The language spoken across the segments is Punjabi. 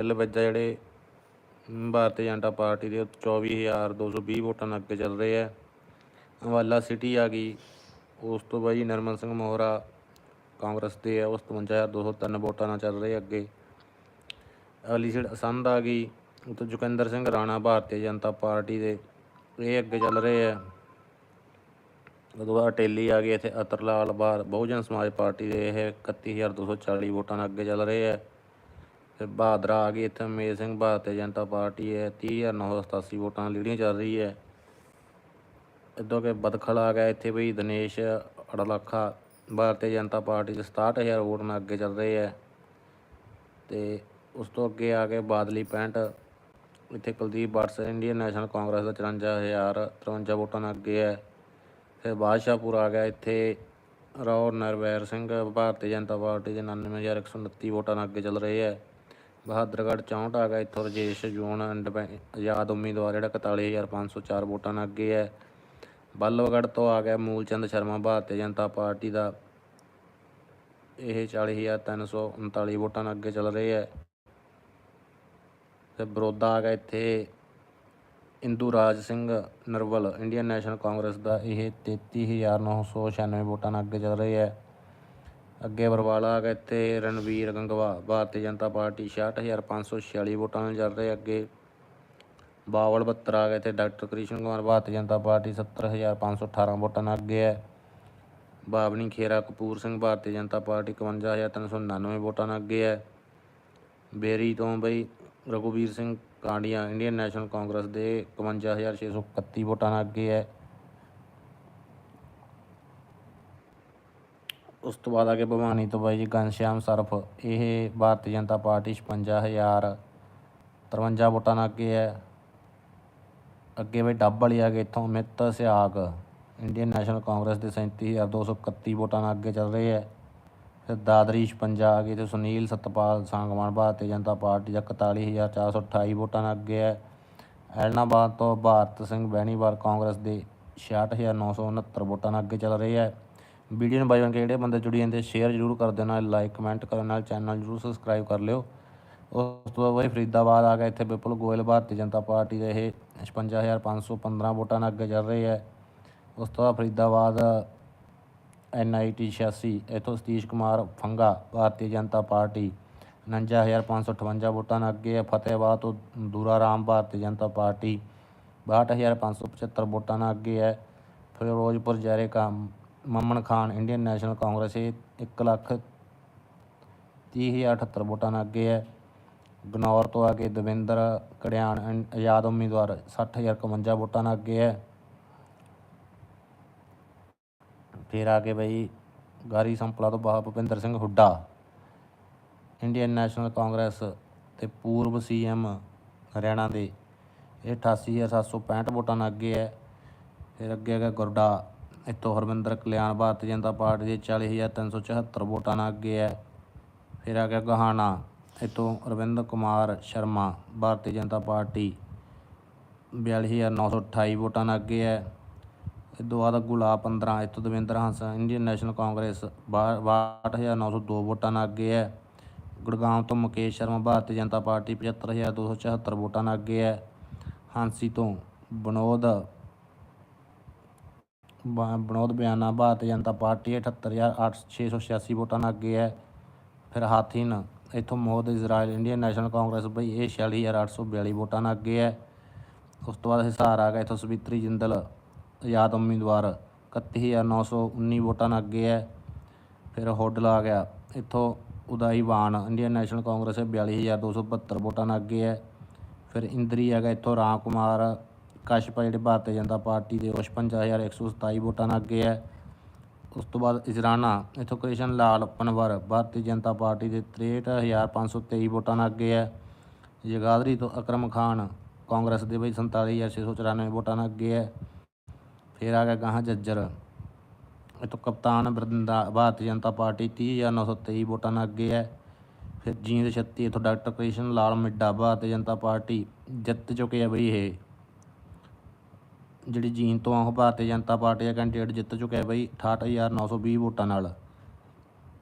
ਬਿੱਲ ਵਿੱਚ ਜਿਹੜੇ ਭਾਰਤੀ ਜਨਤਾ ਪਾਰਟੀ ਦੇ 24220 ਵੋਟਾਂ ਨਾਲ ਅੱਗੇ ਚੱਲ ਰਹੇ ਹੈ ਅੰਬਾਲਾ ਸਿਟੀ ਆ ਗਈ, ਉਸ ਤੋਂ ਬਾਅਦ ਜੀ ਨਰਮਨ ਸਿੰਘ ਮੋਹਰਾ ਕਾਂਗਰਸ ਦੇ ਹੈ ਉਸ 55203 ਵੋਟਾਂ ਨਾਲ ਚੱਲ ਰਹੇ ਅੱਗੇ। ਅਗਲੀ ਸੀਟ ਅਸੰਧ ਆ ਗਈ, ਉੱਥੇ ਜੁਗਿੰਦਰ ਸਿੰਘ ਰਾਣਾ ਭਾਰਤੀ ਜਨਤਾ ਪਾਰਟੀ ਦੇ, ਇਹ ਅੱਗੇ ਚੱਲ ਰਹੇ ਆ। ਉਦੋਂ ਬਾਅਦ ਟੇਲੀ ਆ ਗਈ, ਇੱਥੇ ਅਤਰ ਲਾਲ ਬਾਰ ਬਹੁਜਨ ਸਮਾਜ ਪਾਰਟੀ ਦੇ, ਇਹ 31240 ਵੋਟਾਂ ਨਾਲ ਅੱਗੇ ਚੱਲ ਰਹੇ ਹੈ ਤੇ ਬਹਾਦਰਾ ਆ ਗਈ ਇੱਥੇ ਮੇਰ ਸਿੰਘ ਭਾਰਤੀ ਜਨਤਾ ਪਾਰਟੀ ਹੈ 30987 ਵੋਟਾਂ ਨਾਲ ਲੀਡਿੰਗ ਚੱਲ ਰਹੀ ਹੈ। ਇੱਦੋਂ ਕਿ ਬਦਖਲ ਆ ਗਿਆ ਇੱਥੇ ਵੀ ਦਿਨੇਸ਼ ਅੜਲਾਖਾ, ਭਾਰਤੀ ਜਨਤਾ ਪਾਰਟੀ ਦੇ 67000 ਵੋਟ ਨਾਲ ਅੱਗੇ ਚੱਲ ਰਹੇ ਹੈ। ਤੇ ਉਸ ਤੋਂ ਅੱਗੇ ਆ ਗਏ ਬਾਦਲੀ 65 ਇੱਥੇ Kuldeep Vats Indian National Congress ਦਾ 54053 ਵੋਟਾਂ ਨਾਲ ਅੱਗੇ ਹੈ। ਫਿਰ ਬਾਦਸ਼ਾਹਪੁਰ ਆ ਗਿਆ ਇੱਥੇ ਰਾਓ ਨਰਵੈਰ ਸਿੰਘ, ਭਾਰਤੀ ਜਨਤਾ ਪਾਰਟੀ ਦੇ 99129 ਵੋਟਾਂ ਨਾਲ ਅੱਗੇ ਚੱਲ ਰਹੇ ਹੈ। ਬਹਾਦਰਗੜ੍ਹ 64 ਆ ਗਿਆ, ਇੱਥੋਂ ਰਜੇਸ਼, ਜੂਨ, ਇੰਡਪੈ- ਆਜ਼ਾਦ ਉਮੀਦਵਾਰ ਜਿਹੜਾ 41504 ਵੋਟਾਂ ਨਾਲ ਅੱਗੇ ਹੈ ਬੱਲਵਗੜ੍ਹ ਤੋਂ ਆ ਗਿਆ ਮੂਲਚੰਦ ਸ਼ਰਮਾ, ਭਾਰਤੀ ਜਨਤਾ ਪਾਰਟੀ ਦਾ। ਇਹ 40339 ਵੋਟਾਂ ਨਾਲ ਅੱਗੇ ਚੱਲ ਰਹੇ ਹੈ ਤੇ ਬਰੋਦਾ ਆ ਗਿਆ ਇੱਥੇ Indu Raj Singh Narwal, Indian National Congress ਦਾ। ਇਹ 33996 ਵੋਟਾਂ ਨਾਲ ਅੱਗੇ ਚੱਲ ਰਹੇ ਹੈ ਅੱਗੇ ਬਰਵਾਲਾ ਆ ਗਿਆ ਇੱਥੇ, ਰਣਵੀਰ ਗੰਗਵਾ, ਭਾਰਤੀ ਜਨਤਾ ਪਾਰਟੀ 66546 ਵੋਟਾਂ ਨਾਲ ਚੱਲ ਰਹੇ ਅੱਗੇ। ਬਾਵਲ 72 ਆ ਗਏ ਤੇ ਡਾਕਟਰ ਕ੍ਰਿਸ਼ਨ ਕੁਮਾਰ, ਭਾਰਤੀ ਜਨਤਾ ਪਾਰਟੀ 70518 ਵੋਟਾਂ ਨਾਲ ਅੱਗੇ ਹੈ। ਬਾਬਨੀ ਖੇਰਾ, ਕਪੂਰ ਸਿੰਘ, ਭਾਰਤੀ ਜਨਤਾ ਪਾਰਟੀ 51399 ਵੋਟਾਂ ਨਾਲ ਅੱਗੇ ਹੈ। ਬੇਰੀ ਤੋਂ ਬਈ ਰਘੁਵੀਰ ਸਿੰਘ ਕਾਂਡੀਆ, ਇੰਡੀਅਨ ਨੈਸ਼ਨਲ ਕਾਂਗਰਸ ਦੇ 51631 ਵੋਟਾਂ ਨਾਲ ਅੱਗੇ ਹੈ। ਉਸ ਤੋਂ ਬਾਅਦ ਆ ਕੇ ਭਵਾਨੀ ਤੋਂ ਬਾਈ ਜੀ, ਘਨਸ਼ਿਆਮ ਸਰਫ। ਇਹ ਭਾਰਤੀ ਜਨਤਾ ਪਾਰਟੀ 56053 ਵੋਟਾਂ ਨਾਲ ਅੱਗੇ ਹੈ। ਅੱਗੇ ਬਈ ਡੱਬ ਵਾਲੀ ਆ ਗਏ ਇੱਥੋਂ, Amit Sihag Indian National Congress ਦੇ 37231 ਵੋਟਾਂ ਨਾਲ ਅੱਗੇ ਚੱਲ ਰਹੇ ਹੈ। ਫਿਰ ਦਾਦਰੀ 56 ਆ ਗਏ ਤੇ ਸੁਨੀਲ ਸਤਪਾਲ ਸੰਗਵਾਨ, ਭਾਰਤੀ ਜਨਤਾ ਪਾਰਟੀ ਦਾ 41428 ਵੋਟਾਂ ਨਾਲ ਅੱਗੇ ਹੈ। ਐਲਨਾਬਾਦ ਤੋਂ ਭਾਰਤ ਸਿੰਘ ਬੈਣੀਵਾਲ ਕਾਂਗਰਸ ਦੇ 66969 ਵੋਟਾਂ ਨਾਲ ਅੱਗੇ ਚੱਲ ਰਹੇ ਹੈ। ਵੀਡੀਓ ਨੂੰ ਬਾਈ ਬਣ ਕੇ ਜਿਹੜੇ ਬੰਦੇ ਜੁੜੀ ਜਾਂਦੇ ਸ਼ੇਅਰ ਜ਼ਰੂਰ ਕਰ ਦਿਓ, ਨਾਲ ਲਾਈਕ ਕਮੈਂਟ ਕਰਨ ਨਾਲ ਚੈਨਲ ਜ਼ਰੂਰ ਸਬਸਕ੍ਰਾਈਬ ਕਰ ਲਿਓ। ਉਸ ਤੋਂ ਬਾਅਦ ਬਾਈ ਫਰੀਦਾਬਾਦ ਆ ਗਿਆ, ਇੱਥੇ ਵਿਪੁਲ ਗੋਇਲ ਭਾਰਤੀ ਜਨਤਾ ਪਾਰਟੀ ਦੇ ਇਹ 56515 ਵੋਟਾਂ ਨਾਲ ਅੱਗੇ ਚੱਲ ਰਹੇ ਹੈ ਉਸ ਤੋਂ ਬਾਅਦ ਫਰੀਦਾਬਾਦ ਐਨ ਆਈ ਟੀ 86 ਇੱਥੋਂ ਸਤੀਸ਼ ਕੁਮਾਰ ਫੰਗਾ, ਭਾਰਤੀ ਜਨਤਾ ਪਾਰਟੀ 49558 ਵੋਟਾਂ ਨਾਲ ਅੱਗੇ ਹੈ ਫਤਿਹਬਾਦ ਤੋਂ ਦੂਰਾ ਰਾਮ, ਭਾਰਤੀ ਜਨਤਾ ਪਾਰਟੀ 62575 ਵੋਟਾਂ ਨਾਲ ਅੱਗੇ ਹੈ Ferozepur Jhirka Mamman Khan, Indian National Congress ਇਹ 1 ਲੱਖ 30078 ਵੋਟਾਂ ਨਾਲ ਅੱਗੇ ਹੈ। ਗਨੌਰ ਤੋਂ ਆ ਕੇ ਦਵਿੰਦਰ ਕੜਿਆਣ ਆਜ਼ਾਦ ਉਮੀਦਵਾਰ 60051 ਵੋਟਾਂ ਨਾਲ ਅੱਗੇ ਹੈ। ਫਿਰ ਆ ਕੇ ਬਈ ਗਾਰੀ ਸੰਪਲਾ ਤੋਂ ਬਾਅਦ Bhupinder Singh Hooda, Indian National Congress ਤੇ ਪੂਰਬ ਸੀਐਮ ਹਰਿਆਣਾ ਦੇ, ਇਹ 88765 ਵੋਟਾਂ ਨਾਲ ਅੱਗੇ ਹੈ। ਫਿਰ ਅੱਗੇ ਹੈਗਾ ਗੁਰਡਾ ਇੱਥੋਂ ਹਰਵਿੰਦਰ ਕਲਿਆਣ ਭਾਰਤੀ ਜਨਤਾ ਪਾਰਟੀ ਦੇ 40374 ਵੋਟਾਂ ਨਾਲ ਅੱਗੇ ਹੈ। ਫਿਰ ਆ ਗਿਆ ਗਹਾਣਾ, ਇੱਥੋਂ ਅਰਵਿੰਦ ਕੁਮਾਰ ਸ਼ਰਮਾ, ਭਾਰਤੀ ਜਨਤਾ ਪਾਰਟੀ 42928 ਵੋਟਾਂ ਨਾਲ ਅੱਗੇ ਹੈ। ਇਹ ਤੋਂ ਬਾਅਦ ਗੁਲਾਬ 15 ਇੱਥੋਂ Davinder Hans, Indian National Congress 62902 ਵੋਟਾਂ ਨਾਲ ਅੱਗੇ ਹੈ। ਗੁੜਗਾਂਵ ਤੋਂ ਮੁਕੇਸ਼ ਸ਼ਰਮਾ, ਭਾਰਤੀ ਜਨਤਾ ਪਾਰਟੀ 75274 ਵੋਟਾਂ ਨਾਲ ਅੱਗੇ ਹੈ। ਹਾਂਸੀ ਤੋਂ ਬਨੋਦ ਬਨੋਦ ਬਿਆਨਾ ਭਾਰਤੀ ਜਨਤਾ ਪਾਰਟੀ 78686 ਵੋਟਾਂ ਨਾਲ ਅੱਗੇ ਹੈ। ਫਿਰ ਹਾਥੀਨ ਇੱਥੋਂ Mohammad Israil Indian National Congress ਬਈ ਇਹ 46842 ਵੋਟਾਂ ਨਾਲ ਅੱਗੇ ਹੈ। ਉਸ ਤੋਂ ਬਾਅਦ ਹਿਸਾਰ ਆ ਗਿਆ ਇੱਥੋਂ ਸਵਿਤਰੀ ਜਿੰਦਲ, ਆਜ਼ਾਦ ਉਮੀਦਵਾਰ 31919 ਵੋਟਾਂ ਨਾਲ ਅੱਗੇ ਹੈ। ਫਿਰ ਹੋਡਲ ਆ ਗਿਆ, ਇੱਥੋਂ Udai Bhan Indian National Congress 42272 ਵੋਟਾਂ ਨਾਲ ਅੱਗੇ ਹੈ। ਫਿਰ ਇੰਦਰੀ ਹੈਗਾ ਇੱਥੋਂ ਰਾਮ ਕੁਮਾਰ ਕਸ਼ਪ ਜਿਹੜੇ ਭਾਰਤੀ ਜਨਤਾ ਪਾਰਟੀ ਦੇ 55127 ਵੋਟਾਂ ਨਾਲ ਅੱਗੇ ਹੈ। ਉਸ ਤੋਂ ਬਾਅਦ ਇਜ਼ਰਾਨਾ, ਇੱਥੋਂ ਕ੍ਰਿਸ਼ਨ ਲਾਲ ਪਨਵਰ, ਭਾਰਤੀ ਜਨਤਾ ਪਾਰਟੀ ਦੇ 63523 ਵੋਟਾਂ ਨਾਲ ਅੱਗੇ ਹੈ। ਜਗਾਦਰੀ ਤੋਂ ਅਕਰਮ ਖਾਨ, ਕਾਂਗਰਸ ਦੇ ਬਈ 47694 ਵੋਟਾਂ ਨਾਲ ਅੱਗੇ ਹੈ। ਫਿਰ ਆ ਗਿਆ ਗਾਹਾਂ ਜੱਜਰ। ਇੱਥੋਂ ਕਪਤਾਨ ਬਰਿੰਦਾ ਭਾਰਤੀ ਜਨਤਾ ਪਾਰਟੀ 30923 ਵੋਟਾਂ ਨਾਲ ਅੱਗੇ ਹੈ। ਫਿਰ ਜੀਂਦ 36 ਇੱਥੋਂ ਡਾਕਟਰ ਕ੍ਰਿਸ਼ਨ ਲਾਲ ਮਿੱਡਾ, ਭਾਰਤੀ ਜਨਤਾ ਪਾਰਟੀ ਜਿੱਤ ਚੁੱਕੇ ਆ ਬਈ ਇਹ। ਜਿਹੜੀ ਜੀਨ ਤੋਂ ਆ ਭਾਰਤੀ ਜਨਤਾ ਪਾਰਟੀ ਦਾ ਕੈਂਡੀਡੇਟ ਜਿੱਤ ਚੁੱਕਿਆ ਬਈ 68920 ਵੋਟਾਂ ਨਾਲ।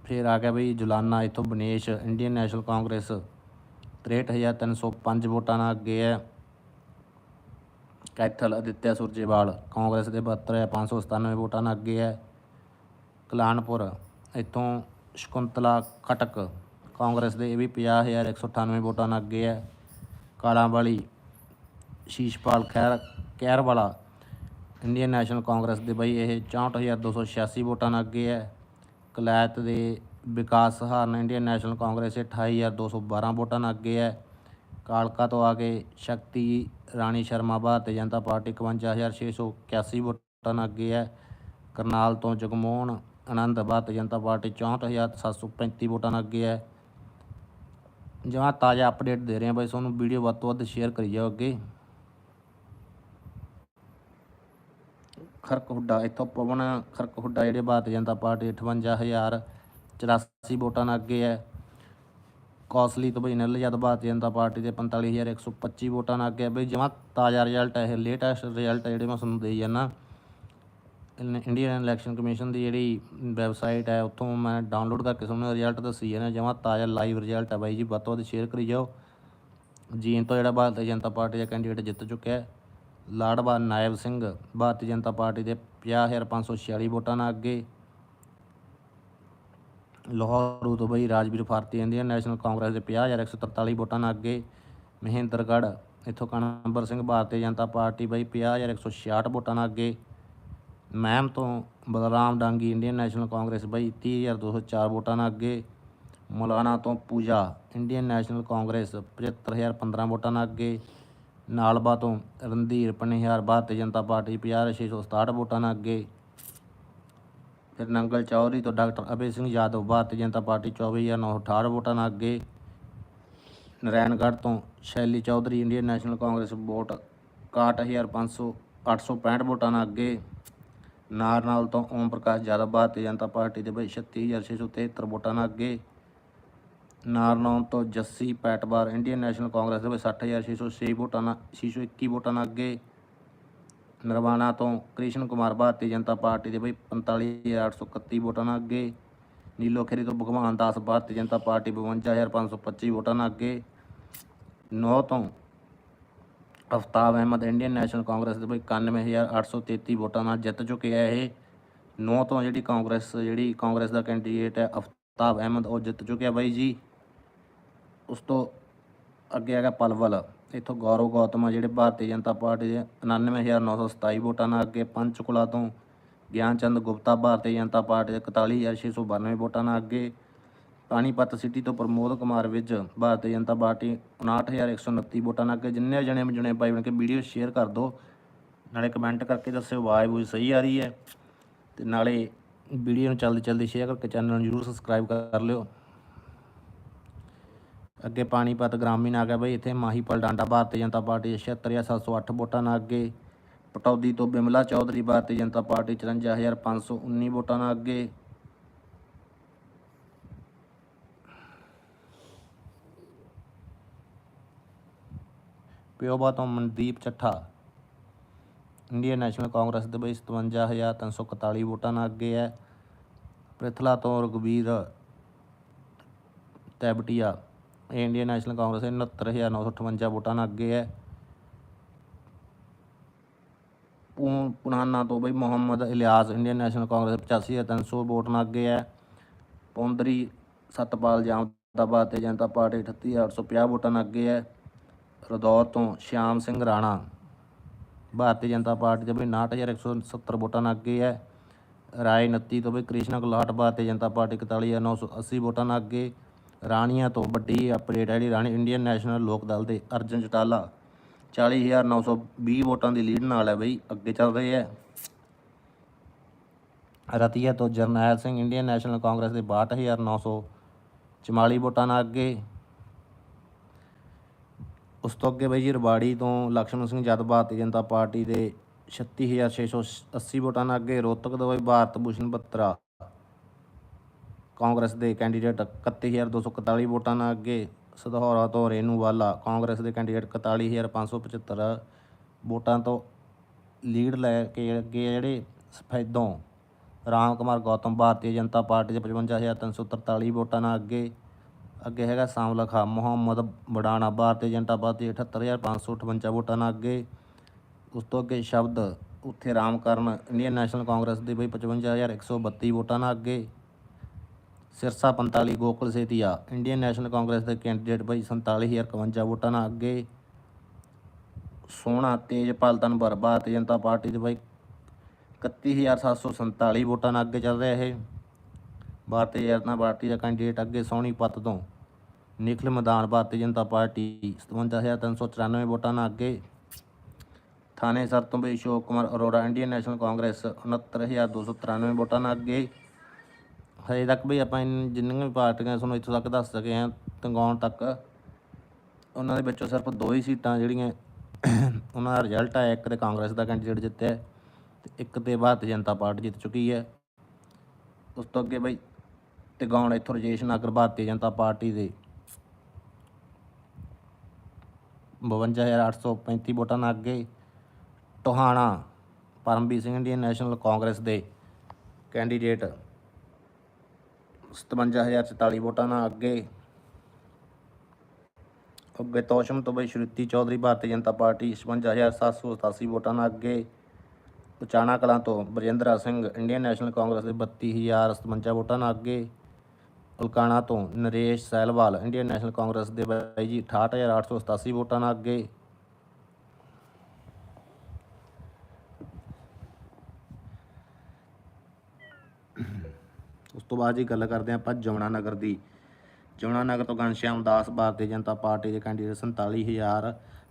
ਫਿਰ ਆ ਗਿਆ ਬਈ ਜੁਲਾਨਾ, ਇੱਥੋਂ ਬਨੇਸ਼, ਇੰਡੀਅਨ ਨੈਸ਼ਨਲ ਕਾਂਗਰਸ 63305 ਵੋਟਾਂ ਨਾਲ ਅੱਗੇ ਹੈ। ਕੈਥਲ, ਅਦਿੱਤਿਆ, ਸੁਰਜੇਵਾਲ, ਕਾਂਗਰਸ ਦੇ 72597 ਵੋਟਾਂ ਨਾਲ ਅੱਗੇ ਹੈ। ਕਲਾਨਪੁਰ, ਇੱਥੋਂ ਸ਼ਕੁੰਤਲਾ, ਖਟਕ, ਕਾਂਗਰਸ ਦੇ ਇਹ ਵੀ 50198 ਵੋਟਾਂ ਨਾਲ ਅੱਗੇ ਹੈ। ਕਾਲਾਂ ਵਾਲੀ ਸ਼ੀਸ਼ਪਾਲ, ਖੈਰ ਕਹਿਰ ਵਾਲਾ ਇੰਡੀਅਨ ਨੈਸ਼ਨਲ ਕਾਂਗਰਸ ਦੇ ਬਈ ਇਹ 64286 ਵੋਟਾਂ ਨਾਲ ਅੱਗੇ ਹੈ। ਕਲੈਤ ਦੇ Vikas Saharan Indian National Congress ਇਹ 28212 ਵੋਟਾਂ ਨਾਲ ਅੱਗੇ ਹੈ। ਕਾਲਕਾ ਤੋਂ ਆ ਕੇ ਸ਼ਕਤੀ ਰਾਣੀ ਸ਼ਰਮਾ, ਭਾਰਤੀ ਜਨਤਾ ਪਾਰਟੀ 51681 ਵੋਟਾਂ ਨਾਲ ਅੱਗੇ ਹੈ। ਕਰਨਾਲ ਤੋਂ ਜਗਮੋਹਨ ਆਨੰਦ ਭਾਰਤੀ ਜਨਤਾ ਪਾਰਟੀ 64735 ਵੋਟਾਂ ਨਾਲ ਅੱਗੇ ਹੈ। ਜਮਾਂ ਤਾਜ਼ਾ ਅਪਡੇਟ ਦੇ ਰਹੇ ਹਾਂ ਬਾਈ ਤੁਹਾਨੂੰ ਵੀਡੀਓ ਵੱਧ ਤੋਂ ਵੱਧ ਸ਼ੇਅਰ ਕਰੀ ਜਾਓ ਅੱਗੇ। ਖਰਕ ਹੁੱਡਾ, ਇੱਥੋਂ ਪਵਨ ਖਰਕ ਹੁੱਡਾ ਜਿਹੜੇ ਭਾਰਤੀ ਜਨਤਾ ਪਾਰਟੀ 58084 ਵੋਟਾਂ ਨਾਲ ਅੱਗੇ ਹੈ। ਕੌਸਲੀ ਤੋਂ ਬਈ ਨਿਲ ਜਦ ਭਾਰਤੀ ਜਨਤਾ ਪਾਰਟੀ ਦੇ 45125 ਵੋਟਾਂ ਨਾਲ ਅੱਗੇ ਹੈ। ਬਈ ਜਮਾਂ ਤਾਜ਼ਾ ਰਿਜ਼ਲਟ ਹੈ, ਇਹ ਲੇਟੈਸਟ ਰਿਜ਼ਲਟ ਜਿਹੜੇ ਮੈਂ ਤੁਹਾਨੂੰ ਦੇਈ ਜਾਂਦਾ। ਇੰਡੀਅਨ ਇਲੈਕਸ਼ਨ ਕਮਿਸ਼ਨ ਦੀ ਜਿਹੜੀ ਵੈਬਸਾਈਟ ਹੈ, ਉੱਥੋਂ ਮੈਂ ਡਾਊਨਲੋਡ ਕਰਕੇ ਤੁਹਾਨੂੰ ਰਿਜ਼ਲਟ ਦੱਸੀ ਜਾਂਦਾ। ਜਮਾਂ ਤਾਜ਼ਾ ਲਾਈਵ ਰਿਜ਼ਲਟ ਹੈ ਬਾਈ ਜੀ, ਵੱਧ ਤੋਂ ਵੱਧ ਸ਼ੇਅਰ ਕਰੀ ਜਾਓ। ਜੀਨ ਤੋਂ ਜਿਹੜਾ ਭਾਰਤੀ ਜਨਤਾ ਪਾਰਟੀ ਦਾ ਕੈਂਡੀਡੇਟ ਜਿੱਤ ਚੁੱਕਿਆ ਹੈ। ਲਾੜਵਾ ਨਾਇਬ ਸਿੰਘ, ਭਾਰਤੀ ਜਨਤਾ ਪਾਰਟੀ ਦੇ 50546 ਵੋਟਾਂ ਨਾਲ ਅੱਗੇ। ਲਾਹੌਰ ਤੋਂ ਬਈ Rajbir Bharti Indian National Congress ਦੇ 50143 ਵੋਟਾਂ ਨਾਲ ਅੱਗੇ। ਮਹਿੰਦਰਗੜ੍ਹ, ਇੱਥੋਂ ਕਣੰਬਰ ਸਿੰਘ, ਭਾਰਤੀ ਜਨਤਾ ਪਾਰਟੀ ਬਈ 50166 ਵੋਟਾਂ ਨਾਲ ਅੱਗੇ। ਮਹਿਮ ਤੋਂ Balram Dangi Indian National Congress ਬਈ 30204 ਵੋਟਾਂ ਨਾਲ ਅੱਗੇ। ਮੌਲਾਨਾ ਤੋਂ ਪੂਜਾ, ਇੰਡੀਅਨ ਨੈਸ਼ਨਲ ਕਾਂਗਰਸ 75015 ਵੋਟਾਂ ਨਾਲ ਅੱਗੇ। ਨਾਲਬਾ ਤੋਂ ਰਣਧੀਰ, ਪਨਿਹਾਰ, ਭਾਰਤੀ ਜਨਤਾ ਪਾਰਟੀ 50667 ਵੋਟਾਂ ਨਾਲ ਅੱਗੇ। ਫਿਰ ਨੰਗਲ ਚੌਧਰੀ ਤੋਂ ਡਾਕਟਰ ਅਭੈ ਸਿੰਘ ਯਾਦਵ, ਭਾਰਤੀ ਜਨਤਾ ਪਾਰਟੀ 24968 ਵੋਟਾਂ ਨਾਲ ਅੱਗੇ। ਨਰੈਣਗੜ੍ਹ ਤੋਂ Shelly Chaudhary, Indian National Congress vote 61500 865 ਵੋਟਾਂ ਨਾਲ ਅੱਗੇ। ਨਾਰਨਲ ਤੋਂ ਓਮ ਪ੍ਰਕਾਸ਼ ਯਾਦਵ, ਭਾਰਤੀ ਜਨਤਾ ਪਾਰਟੀ ਦੇ ਬਈ 36673 ਵੋਟਾਂ ਨਾਲ ਅੱਗੇ। ਨਾਰਨੌਲ ਤੋਂ Jassi Petwar, Indian National Congress ਦੇ ਬਈ 60606 ਵੋਟਾਂ ਨਾਲ 621 ਵੋਟਾਂ ਨਾਲ ਅੱਗੇ ਨਰਵਾਣਾ ਤੋਂ ਕ੍ਰਿਸ਼ਨ ਕੁਮਾਰ ਭਾਰਤੀ ਜਨਤਾ ਪਾਰਟੀ ਦੇ ਬਈ 45831 ਵੋਟਾਂ ਨਾਲ ਅੱਗੇ, ਨੀਲੋ ਖੇਰੀ ਤੋਂ ਭਗਵਾਨ ਦਾਸ ਭਾਰਤੀ ਜਨਤਾ ਪਾਰਟੀ 52525 ਵੋਟਾਂ ਨਾਲ ਅੱਗੇ, ਨੌ ਤੋਂ Aftab Ahmed, Indian National Congress ਦੇ ਬਈ 91833 ਵੋਟਾਂ ਨਾਲ ਜਿੱਤ ਚੁੱਕੇ ਆ ਇਹ, ਨੌ ਤੋਂ ਜਿਹੜੀ ਕਾਂਗਰਸ ਜਿਹੜੀ ਕਾਂਗਰਸ ਦਾ ਕੈਂਡੀਡੇਟ ਹੈ ਅਫਤਾਬ ਅਹਿਮਦ, ਉਹ ਜਿੱਤ ਚੁੱਕਿਆ ਬਾਈ ਜੀ। ਉਸ ਤੋਂ ਅੱਗੇ ਹੈਗਾ ਪਲਵਲ। ਇੱਥੋਂ ਗੌਰਵ ਗੌਤਮ ਆ ਜਿਹੜੇ ਭਾਰਤੀ ਜਨਤਾ ਪਾਰਟੀ ਦੇ 99927 ਵੋਟਾਂ ਨਾਲ ਅੱਗੇ ਪੰਚਕੁਲਾ ਤੋਂ ਗਿਆਨਚੰਦ ਗੁਪਤਾ ਭਾਰਤੀ ਜਨਤਾ ਪਾਰਟੀ ਦੇ 41692 ਵੋਟਾਂ ਨਾਲ ਅੱਗੇ ਪਾਣੀਪਤ ਸਿਟੀ ਤੋਂ ਪ੍ਰਮੋਦ ਕੁਮਾਰ ਵਿਜ ਭਾਰਤੀ ਜਨਤਾ ਪਾਰਟੀ 59129 ਵੋਟਾਂ ਨਾਲ ਅੱਗੇ। ਜਿੰਨੇ ਜਣੇ ਜਣੇ ਭਾਈ ਬਣ ਕੇ ਵੀਡੀਓ ਸ਼ੇਅਰ ਕਰ ਦਿਓ, ਨਾਲੇ ਕਮੈਂਟ ਕਰਕੇ ਦੱਸਿਓ ਆਵਾਜ਼ ਬੂਝ ਸਹੀ ਆ ਰਹੀ ਹੈ। ਤੇ ਨਾਲੇ ਵੀਡੀਓ ਨੂੰ ਜਲਦੀ ਜਲਦੀ ਸ਼ੇਅਰ ਕਰਕੇ ਚੈਨਲ ਨੂੰ ਜਰੂਰ ਸਬਸਕ੍ਰਾਈਬ ਕਰ ਲਿਓ। ਅੱਗੇ ਪਾਣੀਪਤ ਗ੍ਰਾਮੀਣ ਆ ਗਿਆ ਬਈ, ਇੱਥੇ ਮਾਹੀਪਲ ਡਾਂਡਾ, ਭਾਰਤੀ ਜਨਤਾ ਪਾਰਟੀ 76708 ਵੋਟਾਂ ਨਾਲ ਅੱਗੇ। ਪਟੌਦੀ ਤੋਂ ਬਿਮਲਾ ਚੌਧਰੀ, ਭਾਰਤੀ ਜਨਤਾ ਪਾਰਟੀ 54519 ਵੋਟਾਂ ਨਾਲ ਅੱਗੇ। ਪਿਓਬਾ ਤੋਂ Mandeep Chatha, Indian National Congress ਦੇ ਬਈ 57341 ਵੋਟਾਂ ਨਾਲ ਅੱਗੇ ਹੈ। ਪ੍ਰਿਥਲਾ ਤੋਂ ਰਘਵੀਰ ਤੈਬਟੀਆ ਇੰਡੀਅਨ ਨੈਸ਼ਨਲ ਕਾਂਗਰਸ ਦੇ 69958 ਵੋਟਾਂ ਨਾਲ ਅੱਗੇ ਹੈ। ਪੂ- ਪੁਨਾਨਾ ਤੋਂ ਬਈ Mohammad Ilyas Indian National Congress 85300 vote ਨਾਲ ਅੱਗੇ ਹੈ। ਪੌਂਦਰੀ, ਸਤਪਾਲ ਜਾਮਦਾਬਾਦ ਤੇ ਜਨਤਾ ਪਾਰਟੀ 38850 ਵੋਟਾਂ ਨਾਲ ਅੱਗੇ ਹੈ। ਰਦੌਰ ਤੋਂ ਸ਼ਿਆਮ ਸਿੰਘ ਰਾਣਾ, ਭਾਰਤੀ ਜਨਤਾ ਪਾਰਟੀ ਤੋਂ ਬਈ 69170 ਵੋਟਾਂ ਨਾਲ ਅੱਗੇ ਹੈ। ਰਾਏ 29 ਤੋਂ ਬਈ ਕ੍ਰਿਸ਼ਨਾ ਗੁਲਾਟ, ਭਾਰਤੀ ਜਨਤਾ ਪਾਰਟੀ 41980 ਵੋਟਾਂ ਨਾਲ ਅੱਗੇ। ਰਾਣੀਆਂ ਤੋਂ ਵੱਡੀ ਅਪਡੇਟ ਹੈ ਜਿਹੜੀ ਰਾਣੀ ਇੰਡੀਅਨ ਨੈਸ਼ਨਲ ਲੋਕ ਦਲ ਦੇ ਅਰਜਨ ਚਟਾਲਾ 40920 ਵੋਟਾਂ ਦੀ ਲੀਡ ਨਾਲ ਹੈ ਬਈ, ਅੱਗੇ ਚੱਲ ਰਹੀ ਹੈ। ਰਤੀਆ ਤੋਂ Jarnail Singh Indian National Congress ਦੇ 62944 ਵੋਟਾਂ ਨਾਲ ਅੱਗੇ। ਉਸ ਤੋਂ ਅੱਗੇ ਬਈ ਜੀ ਰਬਾੜੀ ਤੋਂ ਲਕਸ਼ਮਣ ਸਿੰਘ ਜੱਦ ਭਾਰਤੀ ਜਨਤਾ ਪਾਰਟੀ ਦੇ 36680 ਵੋਟਾਂ ਨਾਲ ਅੱਗੇ। ਰੋਤਕ ਦਾ ਬਈ ਭਾਰਤ ਭੂਸ਼ਣ ਬੱਤਰਾ। ਕਾਂਗਰਸ ਦੇ ਕੈਂਡੀਡੇਟ 31241 ਵੋਟਾਂ ਨਾਲ ਅੱਗੇ ਸਧੌਰਾ ਤੋਂ ਰੇਨੂ ਵਾਲਾ ਕਾਂਗਰਸ ਦੇ ਕੈਂਡੀਡੇਟ 41575 ਵੋਟਾਂ ਤੋਂ ਲੀਡ ਲੈ ਕੇ ਅੱਗੇ ਜਿਹੜੇ ਸਫੈਦੋਂ। ਰਾਮ ਕੁਮਾਰ ਗੌਤਮ ਭਾਰਤੀ ਜਨਤਾ ਪਾਰਟੀ ਦੇ 55343 ਵੋਟਾਂ ਨਾਲ ਅੱਗੇ ਅੱਗੇ ਹੈਗਾ ਸਾਮਲਾ ਖਾਂ, ਮੁਹੰਮਦ ਬੜਾਣਾ ਭਾਰਤੀ ਜਨਤਾ ਪਾਰਟੀ 78558 ਵੋਟਾਂ ਨਾਲ ਅੱਗੇ। ਉਸ ਤੋਂ ਅੱਗੇ ਸ਼ਬਦ, ਉੱਥੇ ਰਾਮ ਕਰਨ ਇੰਡੀਅਨ ਨੈਸ਼ਨਲ ਕਾਂਗਰਸ ਦੇ ਬਈ 55132 ਵੋਟਾਂ ਨਾਲ ਅੱਗੇ। Sirsa 45 Gokal Setia, Indian National Congress ਦੇ ਕੈਂਡੀਡੇਟ ਬਈ 47051 ਵੋਟਾਂ ਨਾਲ ਅੱਗੇ। ਸੋਹਣਾ ਤੇਜਪਾਲ ਤਨਵਰ ਭਾਰਤੀ ਜਨਤਾ ਪਾਰਟੀ ਦੇ ਬਈ 31747 ਵੋਟਾਂ ਨਾਲ ਅੱਗੇ ਚੱਲ ਰਿਹਾ ਇਹ। ਭਾਰਤੀ ਜਨਤਾ ਪਾਰਟੀ ਦਾ ਕੈਂਡੀਡੇਟ ਅੱਗੇ ਸੋਹਣੀ ਸੋਹਣੀਪਤ ਤੋਂ। ਨਿਖਲ ਮੈਦਾਨ, ਭਾਰਤੀ ਜਨਤਾ ਪਾਰਟੀ 57394 ਵੋਟਾਂ ਨਾਲ ਅੱਗੇ। ਥਾਣੇ ਸਰ ਤੋਂ ਬਈ Ashok Kumar Arora, Indian National Congress 69293 ਵੋਟਾਂ ਨਾਲ ਅੱਗੇ। ਹਜੇ ਤੱਕ ਵੀ ਆਪਾਂ ਇਨ- ਜਿੰਨੀਆਂ ਵੀ ਪਾਰਟੀਆਂ ਤੁਹਾਨੂੰ ਇੱਥੋਂ ਤੱਕ ਦੱਸ ਸਕੇ ਹਾਂ, ਤੰਗਾਉਣ ਤੱਕ, ਉਹਨਾਂ ਦੇ ਵਿੱਚੋਂ ਸਿਰਫ ਦੋ ਹੀ ਸੀਟਾਂ ਜਿਹੜੀਆਂ ਉਹਨਾਂ ਦਾ ਰਿਜ਼ਲਟ ਆਇਆ, ਇੱਕ ਤੇ ਕਾਂਗਰਸ ਦਾ ਕੈਂਡੀਡੇਟ ਜਿੱਤਿਆ ਹੈ ਤੇ ਇੱਕ ਤੇ ਭਾਰਤੀ ਜਨਤਾ ਪਾਰਟੀ ਜਿੱਤ ਚੁੱਕੀ ਹੈ। ਉਸ ਤੋਂ ਅੱਗੇ ਬਈ ਤਗਾਉਣ ਇੱਥੋਂ ਰਜੇਸ਼ ਨਾਗਰ ਭਾਰਤੀ ਜਨਤਾ ਪਾਰਟੀ ਦੇ 52835 ਵੋਟਾਂ ਨਾਲ ਅੱਗੇ, Tohana Paramvir Singh Indian National Congress ਦੇ ਕੈਂਡੀਡੇਟ 57044 ਵੋਟਾਂ ਨਾਲ ਅੱਗੇ। ਅੱਗੇ ਤੋਸ਼ਮ ਤੋਂ ਬਈ ਸ਼੍ਰੁਤੀ ਚੌਧਰੀ ਭਾਰਤੀ ਜਨਤਾ ਪਾਰਟੀ 55787 ਵੋਟਾਂ ਨਾਲ ਅੱਗੇ। ਉਚਾਣਾ ਕਲਾਂ ਤੋਂ Brijendra Singh, Indian National Congress ਦੇ 32057 ਵੋਟਾਂ ਨਾਲ ਅੱਗੇ। ਉਲਕਾਣਾ ਤੋਂ Naresh Selwal Indian National Congress ਦੇ ਬਾਈ ਜੀ 68887 ਵੋਟਾਂ ਨਾਲ ਅੱਗੇ ਉਸ ਤੋਂ ਬਾਅਦ ਜੀ ਗੱਲ ਕਰਦੇ ਹਾਂ ਆਪਾਂ ਜਮਨਾ ਨਗਰ ਦੀ। ਜਮਨਾ ਨਗਰ ਤੋਂ ਘਨਸ਼ਿਆਮ ਦਾਸ ਭਾਰਤੀ ਜਨਤਾ ਪਾਰਟੀ ਦੇ ਕੈਂਡੀਡੇਟ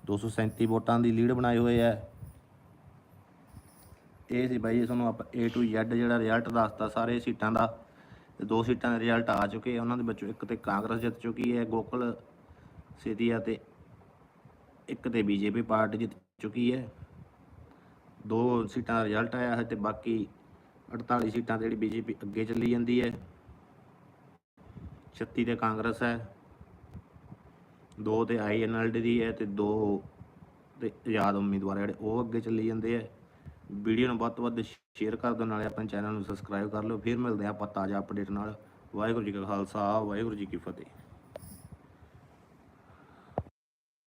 47237 ਵੋਟਾਂ ਦੀ ਲੀਡ ਬਣਾਏ ਹੋਏ ਹੈ ਇਹ ਸੀ ਬਾਈ ਜੀ ਤੁਹਾਨੂੰ ਆਪਾਂ A to Z ਜਿਹੜਾ ਰਿਜ਼ਲਟ ਦੱਸਤਾ, ਸਾਰੇ ਸੀਟਾਂ ਦਾ। ਤੇ ਦੋ ਸੀਟਾਂ ਦੇ ਰਿਜ਼ਲਟ ਆ ਚੁੱਕੇ ਉਹਨਾਂ ਦੇ ਵਿੱਚੋਂ ਇੱਕ ਤੇ ਕਾਂਗਰਸ ਜਿੱਤ ਚੁੱਕੀ ਹੈ, ਗੋਕਲ ਸਿਧੀਆ ਤੇ ਇੱਕ ਤੇ ਬੀਜੇਪੀ ਪਾਰਟੀ ਜਿੱਤ ਚੁੱਕੀ ਹੈ। ਦੋ ਸੀਟਾਂ ਦਾ ਰਿਜ਼ਲਟ ਆਇਆ ਹੈ ਤੇ ਬਾਕੀ 48 ਸੀਟਾਂ ਤੇ ਜਿਹੜੀ ਬੀਜੇਪੀ ਅੱਗੇ ਚੱਲੀ ਜਾਂਦੀ ਹੈ। 36 ਤੇ ਕਾਂਗਰਸ ਹੈ। ਦੋ ਤੇ ਆਈਐਨਐਲਡੀ ਦੀ ਹੈ ਤੇ ਦੋ ਤੇ ਆਜ਼ਾਦ ਉਮੀਦਵਾਰ ਜਿਹੜੇ ਉਹ ਅੱਗੇ ਚੱਲੀ ਜਾਂਦੇ ਆ ਵੀਡੀਓ ਨੂੰ ਵੱਧ ਤੋਂ ਵੱਧ ਸ਼ੇਅਰ ਕਰ ਦਿਓ, ਨਾਲੇ ਆਪਣੇ ਚੈਨਲ ਨੂੰ ਸਬਸਕ੍ਰਾਈਬ ਕਰ ਲਓ। ਫਿਰ ਮਿਲਦੇ ਹਾਂ ਆਪਾਂ ਤਾਜ਼ਾ ਅਪਡੇਟ ਨਾਲ। ਵਾਹਿਗੁਰੂ ਜੀ ਕਾ ਖਾਲਸਾ, ਵਾਹਿਗੁਰੂ ਜੀ ਕੀ ਫਤਿਹ।